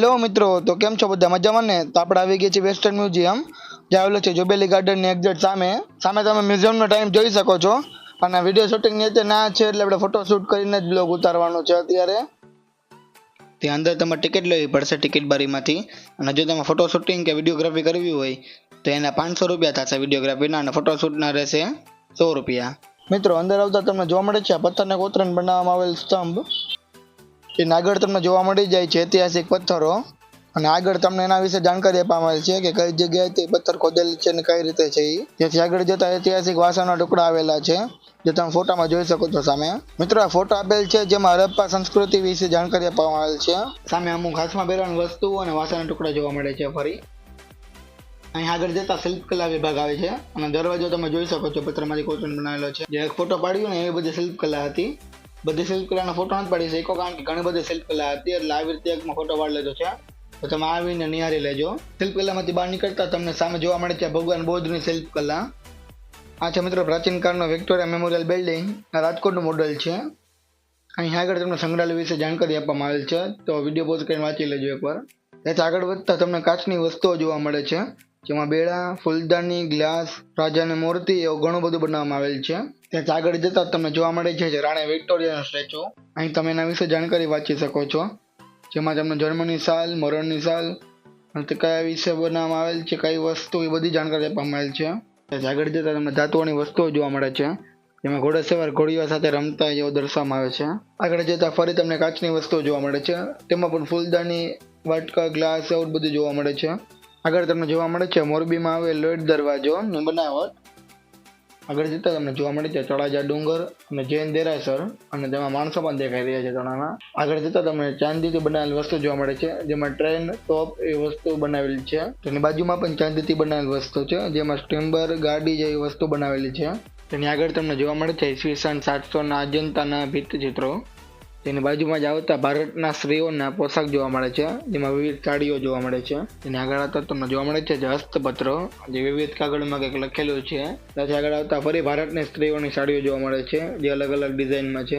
Hello મિત્રો, તો કેમ છો બધા? મજામાં ને? તો આપણે આવી ગયા છીએ વેસ્ટર્ન મ્યુઝિયમ જે આવેલું છે જોબેલી ગાર્ડનની એક્ઝેક્ટ સામે. સામે તમે મ્યુઝિયમનો ટાઈમ જોઈ શકો છો. અને વીડિયો શૂટિંગની અત્યારે ના છે એટલે આપણે ફોટો શૂટ કરીને જ બ્લોગ ઉતારવાનો છે અત્યારે. ત્યાં અંદર તમારે ટિકિટ લેવી પડશે ટિકિટ બારીમાંથી. અને જો તમે ફોટો શૂટિંગ કે વિડીયોગ્રાફી કરવી હોય, તો એના પાંચસો રૂપિયા થશે વિડીયોગ્રાફીના અને ફોટો શૂટના રહેશે સો રૂપિયા. મિત્રો, અંદર આવતા તમને જોવા મળે છે આ પથ્થરને કોતરણ બનાવવામાં આવેલ સ્તંભ. એના આગળ તમને જોવા મળી જાય છે ઐતિહાસિક પથ્થરો. અને આગળ તમને એના વિશે જાણકારી આપવામાં આવેલ છે કે કઈ જગ્યાએ તે પથ્થર ખોદેલી છે અને કઈ રીતે છે એ જેથી આગળ જતા ઐતિહાસિક વાસણના ટુકડા આવેલા છે, જે તમે ફોટામાં જોઈ શકો છો સામે. મિત્રો, આ ફોટો આપેલ છે જેમાં હરપ્પા સંસ્કૃતિ વિશે જાણકારી આપવામાં આવેલ છે. સામે અમુક હાથમાં પહેરવાની વસ્તુઓ અને વાસણના ટુકડા જોવા મળે છે ફરી. અહીં આગળ જતા શિલ્પકલા વિભાગ આવે છે. અને દરવાજો તમે જોઈ શકો છો પથ્થરમાંથી કોચન બનાવેલો છે. જે એક ફોટો પાડ્યો ને એ બધી શિલ્પકલા હતી. બધી શિલ્પકલાનો ફોટો નથી પાડી. શકો કારણ કે ઘણી બધી શિલ્પકલા હતી એટલે આવી રીતે એકમાં ફોટો પાડી લેજો છે તો તમે આવીને નિહારી લેજો. શિલ્પ કલામાંથી બહાર નીકળતા તમને સામે જોવા મળે છે ભગવાન બૌદ્ધની શિલ્પ કલા આ છે મિત્રો પ્રાચીન કાળનો વિક્ટોરિયા મેમોરિયલ બિલ્ડિંગ આ રાજકોટનું મોડલ છે. અહીં આગળ તમને સંગ્રહાલય વિશે જાણકારી આપવામાં આવેલ છે. તો વીડિયો પોઝ કરીને વાંચી લેજો એકવાર. એથી આગળ વધતા તમને કાચની વસ્તુઓ જોવા મળે છે. જેમાં બેડા, ફૂલદાની, ગ્લાસ, રાજાની મૂર્તિ એવું ઘણું બધું બનાવવામાં આવેલ છે. ત્યાં આગળ જતા તમને જોવા મળે છે રાણી વિક્ટોરિયાનો સ્ટેચ્યુ. અહીં તમે એના વિશે જાણકારી વાંચી શકો છો. જેમાં તમને જર્મની સાલ, મરણની સાલ, અને કયા વિશે બનાવવામાં આવેલ છે, કઈ વસ્તુ, એ બધી જાણકારી આપવામાં આવેલ છે. ત્યાં આગળ જતા તમને ધાતુઓની વસ્તુઓ જોવા મળે છે. જેમાં ઘોડેસવાર ઘોડીઓ સાથે રમતા એવો દર્શાવવામાં આવે છે. આગળ જતા ફરી તમને કાચની વસ્તુઓ જોવા મળે છે. તેમાં પણ ફૂલદાની, વાટકા, ગ્લાસ, એવું બધું જોવા મળે છે. આગળ તમને જોવા મળે છે, મોરબીમાં આવેલ લોઈડ દરવાજો, ને બનાવટ. આગળ જતા તમને જોવા મળે છે, તળાજા ડુંગર અને જૈન દેરાસર. અને તેમાં માણસો પણ દેખાઈ રહ્યા છે તળાના આગળ જતા તમને ચાંદીથી બનાવેલ વસ્તુ જોવા મળે છે, જેમાં ટ્રેન, ટોપ એ વસ્તુ બનાવેલી છે. તેની બાજુમાં પણ ચાંદીથી બનાવેલ વસ્તુ છે, જેમાં સ્ટીમ્બર, ગાડી જેવી વસ્તુ બનાવેલી છે. તેની આગળ તમને જોવા મળે છે, ઈસવીસન સાતસોના અજંતાના ભીતચિત્રો તેની બાજુમાં જ આવતા ભારતના સ્ત્રીઓના પોશાક જોવા મળે છે, જેમાં વિવિધ સાડીઓ જોવા મળે છે. તેની આગળ આવતા તમને જોવા મળે છે જે હસ્તપત્રો, જે વિવિધ કાગળમાં કંઈક લખેલું છે. ત્યાંથી આગળ આવતા ફરી ભારતની સ્ત્રીઓની સાડીઓ જોવા મળે છે, જે અલગ અલગ ડિઝાઇનમાં છે.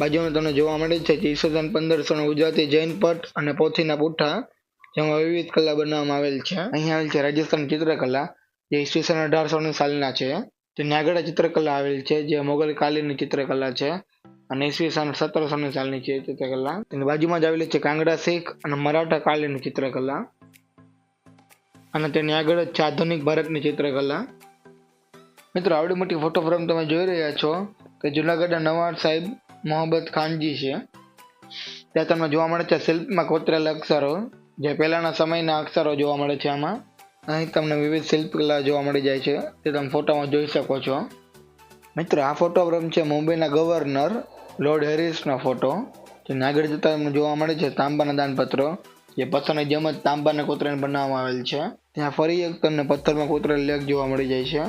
બાજુમાં તમને જોવા મળે છે કે ઈસવીસન પંદરસોનો ગુજરાતી જૈન પટ અને પોથીના પુઠ્ઠા જેમાં વિવિધ કલા બનાવવામાં આવેલ છે. અહીં આવેલ છે રાજસ્થાન ચિત્રકલા, જે ઈસવીસન અઢારસોની સાલના છે. તેની આગળ ચિત્રકલા આવેલ છે, જે મોગલ કાલીની ચિત્રકલા છે. અને ઈસવીસન સત્તરસોની સાલની છે ચિત્રકલા. તેની બાજુમાં જ આવેલી છે કાંગડા શીખ અને મરાઠા કાલીની ચિત્રકલા. અને તેની આગળ જ છે આધુનિક ભારતની ચિત્રકલા. મિત્રો, આવડી મોટી ફોટો ફ્રેમ તમે જોઈ રહ્યા છો કે જુનાગઢના નવાબ સાહેબ મોહમ્મદ ખાનજી છે. ત્યાં તમને જોવા મળે છે શિલ્પમાં કોતરેલા અક્ષરો, જે પહેલાંના સમયના અક્ષરો જોવા મળે છે આમાં. અહીં તમને વિવિધ શિલ્પકલા જોવા મળી જાય છે, તે તમે ફોટામાં જોઈ શકો છો. મિત્રો, આ ફોટોગ્રામ છે મુંબઈના ગવર્નર લોર્ડ હેરિસનો ફોટો જેને આગળ જતા જોવા મળે છે, તાંબાના દાનપત્રો, જે પથ્થરની જેમ જ તાંબાને કોતરીને બનાવવામાં આવેલ છે. ત્યાં ફરી એક તમને પથ્થરમાં કોતરેલ લેખ જોવા મળી જાય છે.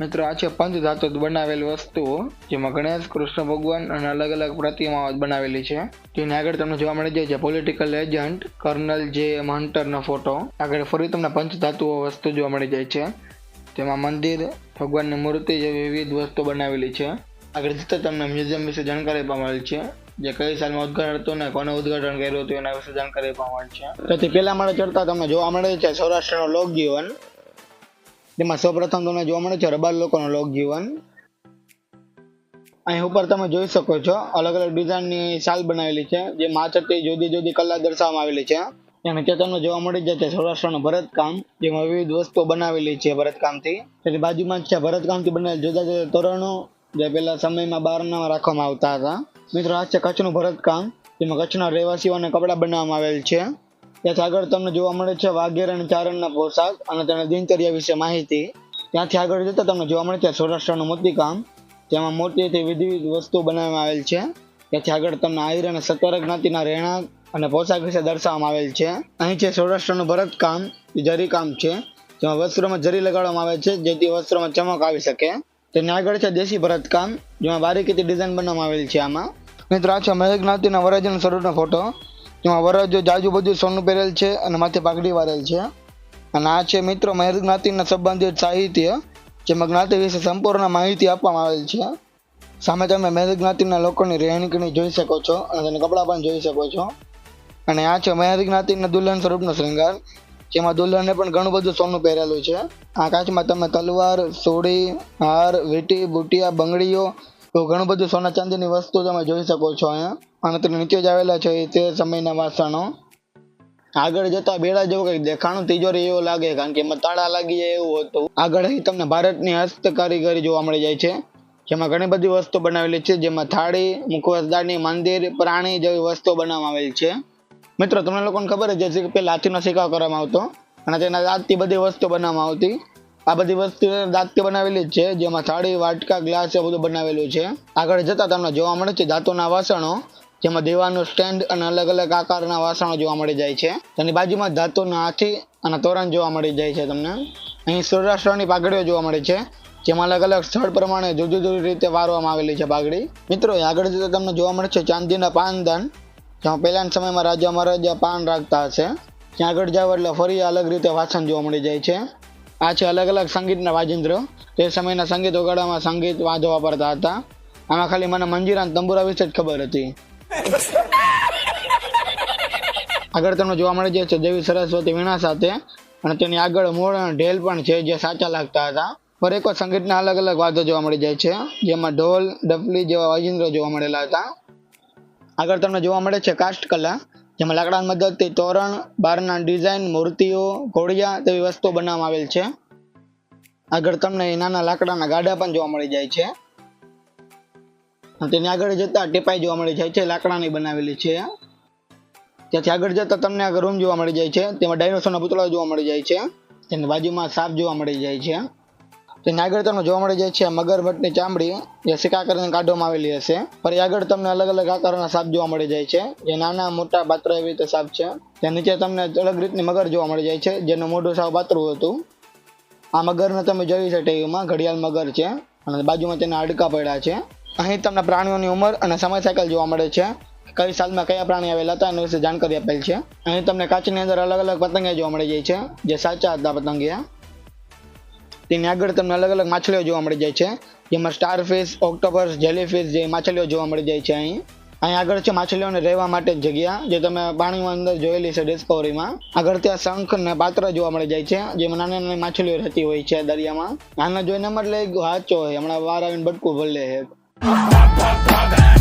મિત્રો, આ છે પંચ ધાતુ બનાવેલ વસ્તુઓ જેમાં ગણેશ, કૃષ્ણ, ભગવાન અને અલગ અલગ પ્રતિમાઓ બનાવેલી છે. તેની આગળ તમને જોવા મળી જાય છે પોલિટિકલ એજન્ટ કર્નલ જે એમ હન્ટરનો ફોટો આગળ ફરી તમને પંચ ધાતુઓ વસ્તુ જોવા મળી જાય છે. તેમાં મંદિર, ભગવાનની મૂર્તિ જેવી વિવિધ વસ્તુ બનાવેલી છે. આગળ જતાં તમને મ્યુઝિયમ વિશે જાણકારી આપવા આવેલ છે. જે કઈ સાલમાં ઉદઘાટન હતું ને કોને ઉદઘાટન કર્યું હતું એના વિશે જાણકારી આપવા છે. તેથી પહેલા માળે ચડતા તમને જોવા મળે છે સૌરાષ્ટ્રનું લોકજીવન. તેમાં સૌપ્રથમ તમને જોવા મળે છે રબાર લોકોનું લોકજીવન. અહીં ઉપર તમે જોઈ શકો છો અલગ અલગ ડિઝાઇનની શાલ બનાવેલી છે, જે માચરથી જુદી જુદી કલા દર્શાવવામાં આવેલી છે. અને ત્યાં તમને જોવા મળી છે સૌરાષ્ટ્રનું ભરતકામ, જેમાં વિવિધ વસ્તુઓ બનાવેલી છે ભરતકામથી. તેની બાજુમાં જ છે ભરતકામથી બનેલ જુદા જુદા તોરણો જે પહેલા સમયમાં બારણામાં રાખવામાં આવતા હતા. મિત્રો, આ છે કચ્છનું ભરતકામ. જેમાં કચ્છના રહેવાસીઓને કપડાં બનાવવામાં આવેલ છે. ત્યાંથી આગળ તમને જોવા મળે છે વાઘેર અને ચારણના પોશાક અને તેના દિનચર્યા વિશે માહિતી. ત્યાંથી આગળ જતા તમને જોવા મળે છે સૌરાષ્ટ્રનું મોતીકામ, જેમાં મોતીથી વિવિધ વસ્તુઓ બનાવવામાં આવેલ છે. ત્યાંથી આગળ તમને આહિર અને સત્વર જ્ઞાતિના રહેણાંક અને પોશાક વિશે દર્શાવવામાં આવેલ છે. અહીં છે સૌરાષ્ટ્રનું ભરતકામ જરીકામ છે, જેમાં વસ્ત્રોમાં જરી લગાડવામાં આવે છે, જેથી વસ્ત્રોમાં ચમક આવી શકે. તેની આગળ છે દેશી ભરતકામ જેમાં બારીકીથી ડિઝાઇન બનાવવામાં આવેલ છે આમાં. મિત્રો, આ છે મહેક જ્ઞાતિના સ્વરૂપનો ફોટો જેમાં વરરાજો જાજુ બધું સોનું પહેરેલ છે અને માથે પાઘડી વારેલ છે. અને આ છે મિત્રો મહેર જ્ઞાતિના સંબંધિત સાહિત્ય, જેમાં જ્ઞાતિ વિશે સંપૂર્ણ માહિતી આપવામાં આવેલ છે. સામે તમે મહેર જ્ઞાતિના લોકોની રહેણીકણી જોઈ શકો છો અને તેના કપડાં પણ જોઈ શકો છો. અને આ છે મહેરી જ્ઞાતિના દુલ્હન સ્વરૂપનો શૃંગાર. જેમાં દુલ્હને પણ ઘણું બધું સોનું પહેરેલું છે. આ કાચમાં તમે તલવાર, સોડી, હાર, વીંટી, બુટિયા, બંગડીઓ, તો ઘણું બધું સોના ચાંદીની વસ્તુ તમે જોઈ શકો છો અહીંયા. અને તેની નીચે જ આવેલા છે તે સમયના વાસણો. આગળ જતા બેડા જેવું કંઈક દેખાણું તિજોરી એવું લાગે, કારણ કે એમાં તાળા લાગી જાય એવું હતું. આગળ તમને ભારતની હસ્ત કારીગરી જોવા મળી જાય છે. જેમાં ઘણી બધી વસ્તુ બનાવેલી છે, જેમાં થાળી, મુખવાસદારની, મંદિર, પ્રાણી જેવી વસ્તુઓ બનાવવામાં આવેલી છે. મિત્રો, તમને લોકોને ખબર જ હશે કે પહેલાં હાથીનો શિકાર કરવામાં આવતો અને તેના દાંતથી બધી વસ્તુ બનાવવામાં આવતી. આ બધી વસ્તુ દાંતથી બનાવેલી જ છે, જેમાં થાળી, વાટકા, ગ્લાસ એ બધું બનાવેલું છે. આગળ જતા તમને જોવા મળે છે ધાતુના વાસણો, જેમાં દેવાનું સ્ટેન્ડ અને અલગ અલગ આકારના વાસણો જોવા મળી જાય છે. તેની બાજુમાં ધાતુના હાથી અને તોરણ જોવા મળી જાય છે તમને. અહીં સૌરાષ્ટ્રની પાઘડીઓ જોવા મળે છે, જેમાં અલગ અલગ સ્થળ પ્રમાણે જુદી જુદી રીતે વારવામાં આવેલી છે પાઘડી. મિત્રો આગળ જતાં તમને જોવા મળે છે ચાંદીના પાનદાન જેમાં પહેલાના સમયમાં રાજા મહારાજા પાન રાખતા હશે, ત્યાં આગળ જાવ એટલે ફરી અલગ રીતે વાસણ જોવા મળી જાય છે. આ છે અલગ અલગ સંગીતના વાજિંદ્ર તે સમયના સંગીત વગાડવામાં સંગીત વાંધો વાપરતા હતા. આમાં ખાલી મને મંજીરા તંબુરા વિશે જ ખબર હતી. આગળ તમને જોવા મળી જાય છે દેવી સરસ્વતી વીણા સાથે, અને તેની આગળ મોળ અને ઢેલ પણ છે જે સાચા લાગતા હતા. પર એક સંગીતના અલગ અલગ વાદ્યો જોવા મળી જાય છે. જેમાં ઢોલ, ડફલી જેવા વાજિંત્રો જોવા મળેલા હતા. આગળ તમને જોવા મળે છે કાષ્ઠકલા જેમાં લાકડાની મદદથી તોરણ, બારના ડિઝાઇન મૂર્તિઓ, ઘોડિયા તેવી વસ્તુઓ બનાવવામાં આવેલ છે. આગળ તમને નાના લાકડાના ગાડા પણ જોવા મળી જાય છે. તેની આગળ જતા ટેપાઈ જોવા મળી જાય છે, લાકડાની બનાવેલી છે. ત્યાંથી આગળ જતા તમને આગળ રૂમ જોવા મળી જાય છે, તેમાં ડાયનોસોરના પૂતળા જોવા મળી જાય છે, તેની બાજુમાં સાપ જોવા મળી જાય છે. તેની આગળ તમને જોવા મળી જાય છે મગરમઠની ચામડી, જે સિક્કા કરીને કાઢવામાં આવેલી હશે. ફરી આગળ તમને અલગ અલગ આકારના સાપ જોવા મળી જાય છે. જે નાના, મોટા પાત્ર એવી રીતે સાપ છે. ત્યાં નીચે તમને અલગ રીતની મગર જોવા મળી જાય છે. જેનું મોઢું સાવ પાતળું હતું. આ મગરને તમે જોયું છે ટીવીમાં, ઘડિયાળ મગર છે. અને બાજુમાં તેના હાડકા પડ્યા છે. અહીં તમને પ્રાણીઓની ઉંમર અને સમય સાયકલ જોવા મળે છે. કઈ સાલમાં કયા પ્રાણી આવેલા હતા એના વિશે જાણકારી આપેલ છે. અહીં તમને કાચની અંદર અલગ અલગ પતંગિયા જોવા મળી જાય છે. જે સાચા હતા પતંગિયા. તેની આગળ તમને અલગ અલગ માછલીઓ જોવા મળી જાય છે. જેમાં સ્ટારફિશ ઓક્ટોપસ જેલીફિશ જે માછલીઓ જોવા મળી જાય છે અહીં. અહીં આગળ છે માછલીઓને રહેવા માટે જગ્યા. જે તમે પાણીમાં અંદર જોયેલી છે ડિસ્કવરીમાં આગળ ત્યાં શંખ ને પાત્ર જોવા મળી જાય છે. જેમાં નાની નાની માછલીઓ રહેતી હોય છે દરિયામાં. આના જોઈને મતલબ હાચો હોય. હમણાં વાર આવીને બટકું ભલે છે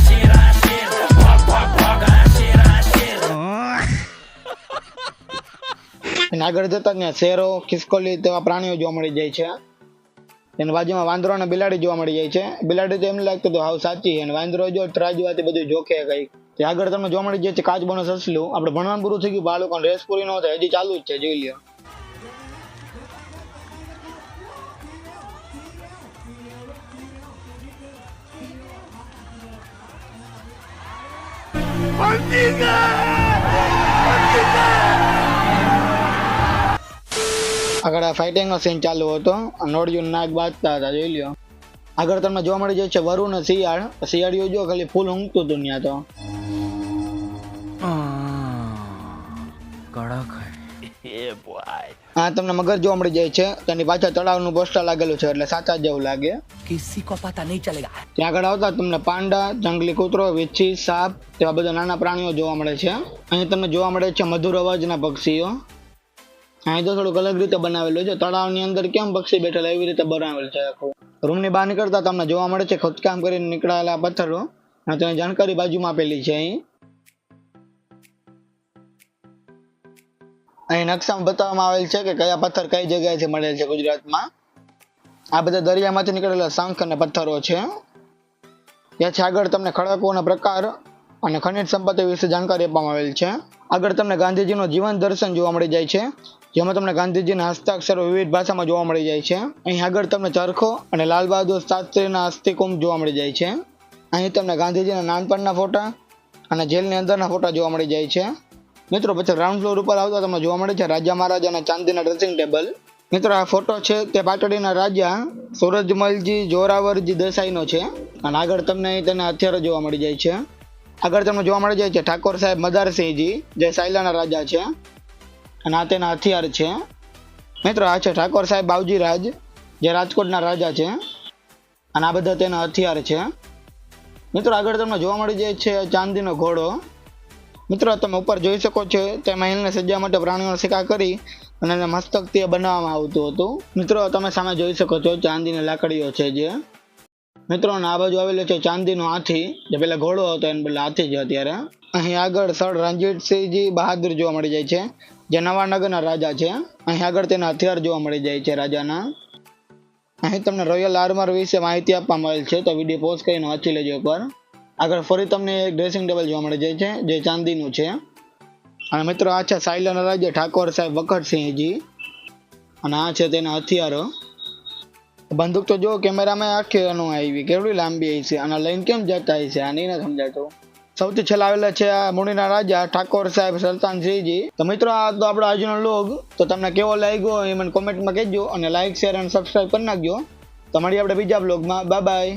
અને આગળ જતા ત્યાં શેરો, ખિસકોલી તેવા પ્રાણીઓ જોવા મળી જાય છે. એની બાજુમાં વાંદરો અને બિલાડી જોવા મળી જાય છે. બિલાડી તો એમ લાગતું હતું હાવ સાચી અને વાંદરો જો ત્રાજવાથી બધું જોખે કઈ. તે આગળ તમને જોવા મળી જાય છે કાચ બનો સસલું આપણે ભણવાનું પૂરું થઈ ગયું બાળકો રેસ પૂરી ન થાય. હજી ચાલુ જ છે, જોઈ લ્યો. આગળ ફાઇટિંગ નો સીન ચાલુ હતો. નોળિયું નાગ બાજતા હતા જોઈ લ્યો. આગળ તમને જોવા મળી જાય છે વરુણ શિયાળ. શિયાળીઓ જો ખાલી ફૂલ ઊંઘતું હતું ત્યાં તો. હા. તમને મગર જોવા મળી જાય છે. તેની પાછળ તળાવનું પોસ્ટર લાગેલું છે એટલે સાચા જેવું લાગે. કિસી કો પતા નહીં ચલેગા. ત્યાં આગળ આવતા તમને પાંડા જંગલી કૂતરો વિચ્છી સાપ તેવા બધા નાના પ્રાણીઓ જોવા મળે છે. અહીં તમને જોવા મળે છે મધુર અવાજના પક્ષીઓ. અહીં તો થોડુંક અલગ રીતે બનાવેલું છે. તળાવની અંદર કેમ પક્ષી બેઠેલા એવી રીતે બનાવેલ છે આખું? રૂમની બહાર નીકળતા તમને જોવા મળે છે, ખોદકામ કરીને નીકળેલા પથ્થરો. અને જાણકારી બાજુમાં આપેલી છે અહીં. અહીં નકશામાં બતાવવામાં આવેલ છે કે કયા પથ્થર કઈ જગ્યાએથી મળેલ છે ગુજરાતમાં. આ બધા દરિયામાંથી નીકળેલા શંખ અને પથ્થરો છે. ત્યાંથી આગળ તમને ખડકોના પ્રકાર અને ખનિજ સંપત્તિ વિશે જાણકારી આપવામાં આવેલ છે. આગળ તમને ગાંધીજીનું જીવન દર્શન જોવા મળી જાય છે, જેમાં તમને ગાંધીજીના હસ્તાક્ષરો વિવિધ ભાષામાં જોવા મળી જાય છે. અહીં આગળ તમને ચરખો અને લાલ બહાદુર શાસ્ત્રીના અસ્થિકુંભ જોવા મળી જાય છે. અહીં તમને ગાંધીજીના નાનપણના ફોટા અને જેલની અંદરના ફોટા જોવા મળી જાય છે. મિત્રો, પછી ગ્રાઉન્ડ ફ્લોર ઉપર આવતા તમને જોવા મળે છે રાજા મહારાજાના ચાંદીના ડ્રેસિંગ ટેબલ મિત્રો, આ ફોટો છે તે પાટડીના રાજા સૂરજમલજી જોરાવરજી દેસાઈનો છે. અને આગળ તમને અહીં તેના હથિયારો જોવા મળી જાય છે. આગળ તમને જોવા મળી જાય છે, ઠાકોર સાહેબ મદારસિંહજી, જે સાયલાના રાજા છે અને આ તેના હથિયાર છે. મિત્રો, આ છે ઠાકોર સાહેબ બાવજી રાજ જે રાજકોટના રાજા છે અને આ બધા તેના હથિયાર છે. મિત્રો, આગળ તમને જોવા મળી જાય છે ચાંદીનો ઘોડો. મિત્રો, તમે ઉપર જોઈ શકો છો તે મહેલને સજ્જા માટે પ્રાણીઓનો શિકાર કરી અને એને મસ્તક તે બનાવવામાં આવતું હતું. મિત્રો, તમે સામે જોઈ શકો છો, ચાંદીની લાકડીઓ છે જે. મિત્રો આ બાજુ આવેલો છે ચાંદીનો હાથી. જે પેલા ઘોડો હતો, એને બદલે હાથી છે અત્યારે. અહીં આગળ સર રણજીતસિંહજી બહાદુર જોવા મળી જાય છે. જે નવાનગરના રાજા છે. અહીં આગળ તેના હથિયાર જોવા મળી જાય છે રાજાના. અહીં તમને રોયલ આર્મર વિશે માહિતી આપવામાં આવેલ છે, તો વીડિયો પોઝ કરીને વાંચી લેજો એકવાર. આગળ ફરી તમને એક ડ્રેસિંગ ટેબલ જોવા મળી જાય છે, જે ચાંદીનું છે. અને મિત્રો, આ છે સાયલાના રાજા ઠાકોર સાહેબ વખતસિંહજી. અને આ છે તેના હથિયારો. બંદૂક તો જો કેમેરામાં આખી અનું આવી. કેવડી લાંબી આવી છે? અને લઈને કેમ જતા હશે આ નહીં સમજાતો. સૌથી છેલ્લા આવેલા છે આ મુણીના રાજા, ઠાકોર સાહેબ સુલતાનસિંહજી તો મિત્રો, આ તો આપણો આજનો લોગ. તો તમને કેવો લાગ્યો એ મને કોમેન્ટમાં કહેજો અને લાઇક શેર અને સબસ્ક્રાઈબ કરી નાખજો. તો મળીએ આપણે બીજા બ્લોગમાં બાય બાય